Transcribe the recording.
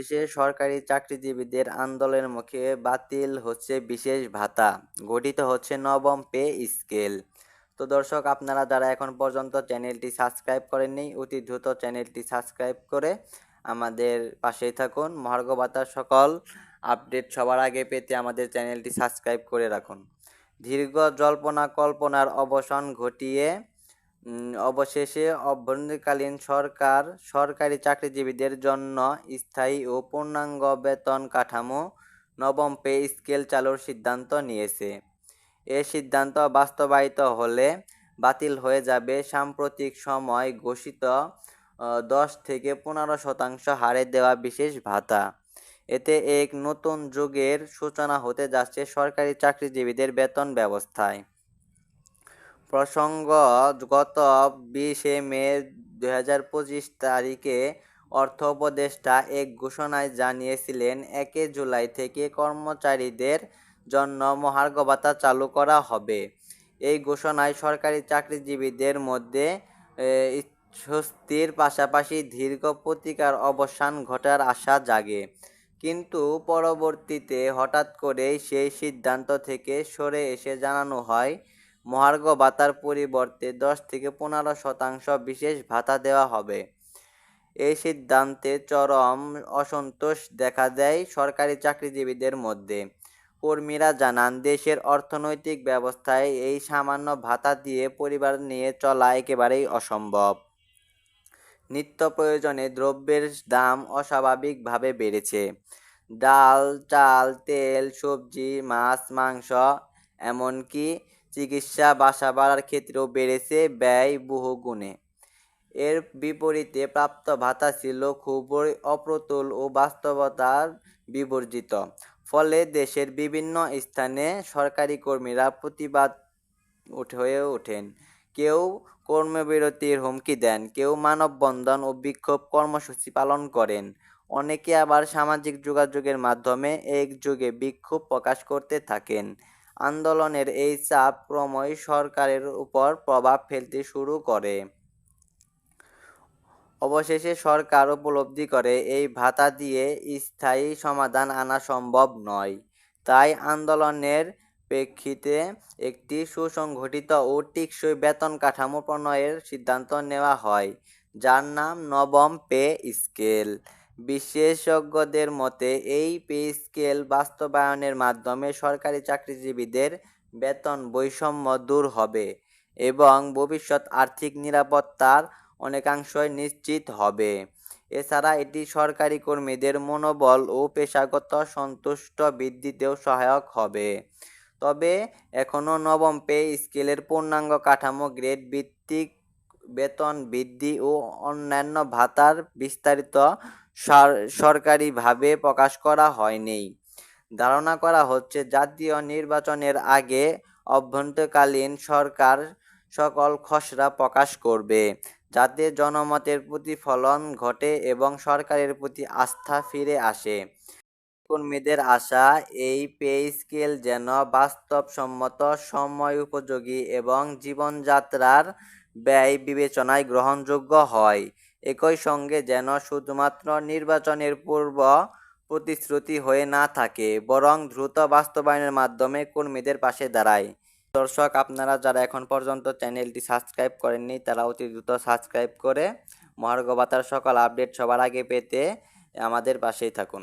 অবশেষে সরকারি চাকরিজীবীদের আন্দোলনের মুখে বাতিল হচ্ছে বিশেষ ভাতা। গঠিত হচ্ছে নবম পে স্কেল। তো দর্শক, আপনারা যারা এখন পর্যন্ত চ্যানেলটি সাবস্ক্রাইব করেননি, অতি দ্রুত চ্যানেলটি সাবস্ক্রাইব করে আমাদের পাশেই থাকুন। মহার্ঘ ভাতার সকল আপডেট সবার আগে পেতে আমাদের চ্যানেলটি সাবস্ক্রাইব করে রাখুন। দীর্ঘ জল্পনা কল্পনার অবসান ঘটিয়ে অবশেষে অভ্যন্তরীণকালীন সরকার, সরকারি চাকরিজীবীদের জন্য স্থায়ী ও পূর্ণাঙ্গ বেতন কাঠামো নবম পে স্কেল চালুর সিদ্ধান্ত নিয়েছে। এ সিদ্ধান্ত বাস্তবায়িত হলে বাতিল হয়ে যাবে সাম্প্রতিক সময় ঘোষিত দশ থেকে পনেরো শতাংশ হারে দেওয়া বিশেষ ভাতা। এতে এক নতুন যুগের সূচনা হতে যাচ্ছে সরকারি চাকরিজীবীদের বেতন ব্যবস্থায়। প্রসঙ্গ গত বিশে মে দু হাজার পঁচিশ তারিখে অর্থ উপদেষ্টা এক ঘোষণায় জানিয়েছিলেন, একে জুলাই থেকে কর্মচারীদের জন্য মহার্ঘ ভাতা চালু করা হবে। এই ঘোষণায় সরকারি চাকরিজীবীদের মধ্যে স্বস্তির পাশাপাশি দীর্ঘ প্রতিকার অবসান ঘটার আশা জাগে। কিন্তু পরবর্তীতে হঠাৎ করেই সেই সিদ্ধান্ত থেকে সরে এসে জানানো হয় মহার্ঘ ভাতার পরিবর্তে দশ থেকে পনেরো শতাংশ বিশেষ ভাতা দেওয়া হবে। এই সিদ্ধান্তে চরম অসন্তোষ দেখা দেয় সরকারি চাকরিজীবীদের মধ্যে। কর্মীরা জানান, দেশের অর্থনৈতিক ব্যবস্থায় এই সামান্য ভাতা দিয়ে পরিবার নিয়ে চলা একেবারেই অসম্ভব। নিত্য প্রয়োজনে দ্রব্যের দাম অস্বাভাবিকভাবে বেড়েছে। ডাল, চাল, তেল, সবজি, মাছ, মাংস, এমনকি চিকিৎসা বাসা ভাড়ার ক্ষেত্রেও বেড়েছে ব্যয় বহুগুণে। এর বিপরীতে প্রাপ্ত ভাতা ছিল খুবই অপ্রতুল ও বাস্তবতার বিবর্জিত। ফলে দেশের বিভিন্ন স্থানে সরকারি কর্মীরা প্রতিবাদ হয়ে ওঠেন। কেউ কর্মবিরতির হুমকি দেন, কেউ মানববন্ধন ও বিক্ষোভ কর্মসূচি পালন করেন। অনেকে আবার সামাজিক যোগাযোগের মাধ্যমে একযোগে বিক্ষোভ প্রকাশ করতে থাকেন। আন্দোলনের এই চাপ ক্রমই সরকারের উপর প্রভাব ফেলতে শুরু করে। অবশেষে সরকার উপলব্ধি করে, এই ভাতা দিয়ে স্থায়ী সমাধান আনা সম্ভব নয়। তাই আন্দোলনের প্রেক্ষিতে একটি সুসংগঠিত ও টেকসই বেতন কাঠামো প্রণয়ের সিদ্ধান্ত নেওয়া হয়, যার নাম নবম পে স্কেল। বিশেষজ্ঞদের মতে, এই পে স্কেল বাস্তবায়নের মাধ্যমে সরকারি চাকরিজীবীদের বেতন বৈষম্য দূর হবে এবং ভবিষ্যৎ আর্থিক নিরাপত্তার অনেকাংশই নিশ্চিত হবে। এছাড়া এটি সরকারি কর্মীদের মনোবল ও পেশাগত সন্তুষ্ট বৃদ্ধিতেও সহায়ক হবে। তবে এখনও নবম পে স্কেলের পূর্ণাঙ্গ কাঠামো গ্রেড ভিত্তিক বেতন বৃদ্ধি ও অন্যান্য ভাতার বিস্তারিত সরকারিভাবে প্রকাশ করা হয়নি। ধারণা করা হচ্ছে, জাতীয় নির্বাচনের আগে অভ্যন্তরীণকালীন সরকার সকল খসড়া প্রকাশ করবে, যাতে জনমতের প্রতিফলন ঘটে এবং সরকারের প্রতি আস্থা ফিরে আসে। কর্মীদের আশা, এই পে স্কেল যেন বাস্তবসম্মত, সময় উপযোগী এবং জীবনযাত্রার ব্যয় বিবেচনায় গ্রহণযোগ্য হয়। একই সঙ্গে যেন শুধুমাত্র নির্বাচনের পূর্ব প্রতিশ্রুতি হয়ে না থাকে, বরং দ্রুত বাস্তবায়নের মাধ্যমে কর্মীদের পাশে দাঁড়ায়। দর্শক, আপনারা যারা এখন পর্যন্ত চ্যানেলটি সাবস্ক্রাইব করেননি, তারা অতি দ্রুত সাবস্ক্রাইব করে মহার্ঘ ভাতার সকল আপডেট সবার আগে পেতে আমাদের পাশেই থাকুন।